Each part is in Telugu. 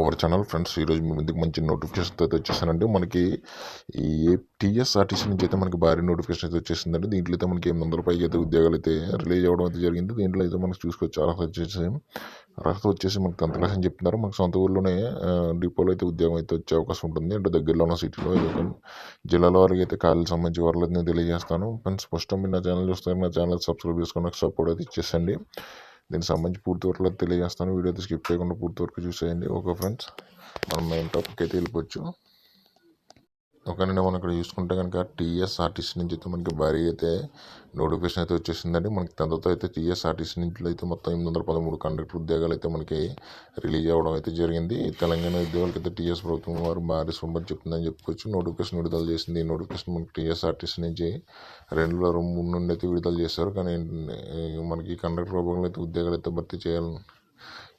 అవర్ ఛానల్ ఫ్రెండ్స్ ఈరోజు మీ ముందుకు మంచి నోటిఫికేషన్ అయితే వచ్చేసానండి. మనకి ఈ టీఎస్ఆర్టీసీ నుంచి అయితే మనకి భారీ నోటిఫికేషన్ అయితే వచ్చేసిందండి. దీంట్లో అయితే మనకి ఎనిమిది వందల పైకి అయితే ఉద్యోగాలు అయితే రిలీజ్ అవ్వడం అయితే జరిగింది. దీంట్లో అయితే మనకి చూసుకోవచ్చు అర్హత వచ్చేసి అర్హత వచ్చేసి మనకి టెన్త్ క్లాస్ అని చెప్తున్నారు. మనకు సొంత ఊర్లోనే డిపోలో అయితే ఉద్యోగం అయితే వచ్చే అవకాశం ఉంటుంది. అంటే దగ్గరలో ఉన్న సిటీలో జిల్లాల జిల్లాలో వారికి అయితే ఖాళీకి సంబంధించి వారిలో అయితే నేను తెలియజేస్తాను. ఫ్రెండ్స్ ఫస్ట్ టైం మీరు నా ఛానల్ చూస్తారు నా ఛానల్ సబ్స్క్రైబ్ చేసుకుని సపోర్ట్ అయితే ఇచ్చేసండి దీనికి సంబంధించి పూర్తి వరకు తెలియజేస్తాను. వీడియో అయితే స్కిప్ చేయకుండా పూర్తి వరకు చూసేయండి. ఓకే ఫ్రెండ్స్ మనం మెయిన్ టాపిక్ అయితే వెళ్ళిపోవచ్చు. ఒకనండి మనం ఇక్కడ చూసుకుంటే కనుక టీఎస్ఆర్టీసీ నుంచి అయితే మనకి భారీ అయితే నోటిఫికేషన్ అయితే వచ్చేసిందండి. మనకి టెన్త్తో అయితే టీఎస్ఆర్టీసీ నుంచి అయితే మొత్తం ఎనిమిది వందల పదమూడు కండక్టర్ ఉద్యోగాలు అయితే మనకి రిలీజ్ అవ్వడం అయితే జరిగింది. తెలంగాణ ఉద్యోగాలకి అయితే టీఎస్ ప్రభుత్వం వారు భారీ సంబంధం చెప్తుందని చెప్పుకోవచ్చు. నోటిఫికేషన్ విడుదల చేసింది. ఈ నోటిఫికేషన్ మనకి టీఎస్ఆర్టీసీ నుంచి రెండు వేల మూడు నుండి అయితే విడుదల చేశారు. కానీ మనకి కండక్టర్ రూపంలో అయితే ఉద్యోగాలు అయితే భర్తీ చేయాలని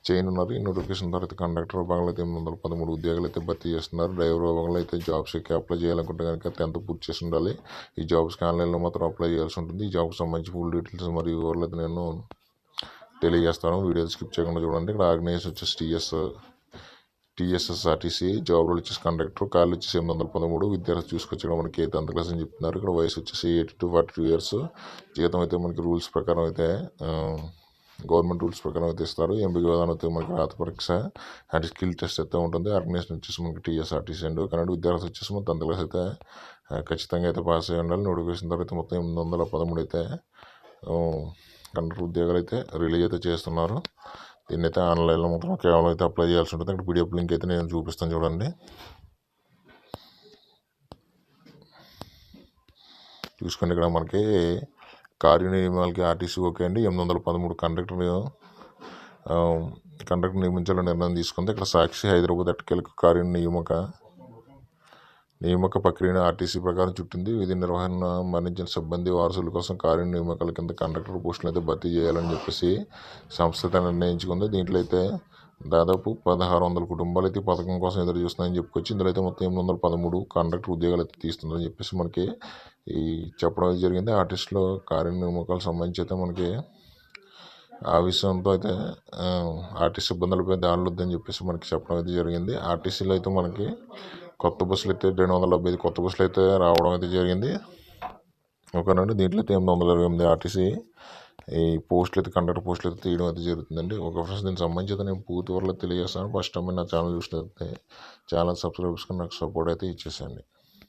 చేయనున్నారు. ఈ నోటిఫికేషన్ తర్వాత కండక్టర్ విభాగంలో అయితే ఎనిమిది వందల పదమూడు ఉద్యోగాలు అయితే భర్తీ చేస్తున్నారు. డ్రైవర్ విభాగంలో అయితే జాబ్స్కి అప్లై చేయాలనుకుంటే కనుక టెన్త్ పూర్తి చేసి ఉండాలి? ఈ జాబ్స్కి ఆన్లైన్లో మాత్రం అప్లై చేయాల్సి ఉంటుంది. ఈ జాబ్కి సంబంధించి ఫుల్ డీటెయిల్స్ మరియు వివరాలు అయితే నేను తెలియజేస్తాను. వీడియో స్కిప్ చేయకుండా చూడండి. ఇక్కడ ఆర్గనైజ్ వచ్చేసి టీఎస్ టీఎస్ఎస్ఆర్టీసీ జాబ్ రోల్ వచ్చేసి కండక్టర్. కాళ్ళు వచ్చేసి ఎనిమిది వందల పదమూడు. విద్యార్థి చూసుకొచ్చడం మనకి టెన్త్ క్లాస్ అని చెప్తున్నారు. ఇక్కడ వయసు వచ్చేసి eighty to forty two years. జీతం అయితే మనకి రూల్స్ ప్రకారం అయితే గవర్నమెంట్ రూల్స్ ప్రకారం అయితే ఇస్తారు. ఎంపిక విధానం అయితే మనకి రాత పరీక్ష అండ్ స్కిల్ టెస్ట్ అయితే ఉంటుంది. ఆర్గనైజేషన్ వచ్చేసి మనకి టీఎస్ఆర్టీసీ అండ్ కన్నడ విద్యార్థి వచ్చేసి మన టెన్త్ క్లాస్ అయితే ఖచ్చితంగా అయితే పాస్ అయ్యి ఉండాలి. నోటిఫికేషన్ తర్వాత మొత్తం ఎనిమిది వందల పదమూడు అయితే కండక్టర్ ఉద్యోగాలు అయితే రిలీజ్ అయితే చేస్తున్నారు. దీన్ని అయితే ఆన్లైన్లో మాత్రం కేవలం అయితే అప్లై చేయాల్సి ఉంటుంది. అక్కడ పీడిఎఫ్ లింక్ అయితే నేను చూపిస్తాను చూడండి. చూసుకోండి ఇక్కడ మనకి కార్యనియమాలకి ఆర్టీసీ ఓకే అండి. ఎనిమిది వందల పదమూడు కండక్టర్ కండక్టర్ నియమించాలని నిర్ణయం తీసుకుంది. ఇక్కడ సాక్షి హైదరాబాద్ అటకెలకు కార్యనియామక నియామక ప్రక్రియను ఆర్టీసీ ప్రకారం చుట్టింది. విధి నిర్వహణ మరణించిన సిబ్బంది వారసుల కోసం కార్యనియామకాల కింద కండక్టర్ పోస్టులు అయితే భర్తీ చేయాలని చెప్పేసి సంస్థ నిర్ణయించుకుంది. దీంట్లో అయితే దాదాపు పదహారు వందల కుటుంబాలు అయితే పథకం కోసం ఎదురు చూస్తున్నాయని చెప్పుకొచ్చి ఇందులో అయితే మొత్తం ఎనిమిది వందల పదమూడు కాంట్రాక్ట్ ఉద్యోగాలు అయితే తీస్తున్నారని చెప్పేసి మనకి ఈ చెప్పడం అయితే జరిగింది. ఆర్టిస్టులో కార్యనిర్మకాలకు సంబంధించి అయితే మనకి ఆ విషయంతో అయితే ఆర్టీసీ ఇబ్బందులపై దాడులు వద్దని చెప్పేసి మనకి చెప్పడం అయితే జరిగింది. ఆర్టీసీలో అయితే మనకి కొత్త బస్సులు అయితే రెండు వందల డెబ్బై ఐదు కొత్త బస్సులు అయితే రావడం అయితే జరిగింది. ఓకేనండి దీంట్లో అయితే ఎనిమిది వందల ఇరవై ఎనిమిది ఆర్టీసీ ఈ పోస్టులు అయితే కండక్టర్ పోస్టులు అయితే తీయడం అయితే జరుగుతుందండి. ఒక ఫ్రెండ్స్ దీనికి సంబంధించి నేను పూర్తి వరలో తెలియజేస్తాను. ఫస్ట్ టైం నా ఛానల్ చూసినట్లయితే ఛానల్ సబ్స్క్రైబ్ చేసుకుని నాకు సపోర్ట్ అయితే ఇచ్చేసేయండి.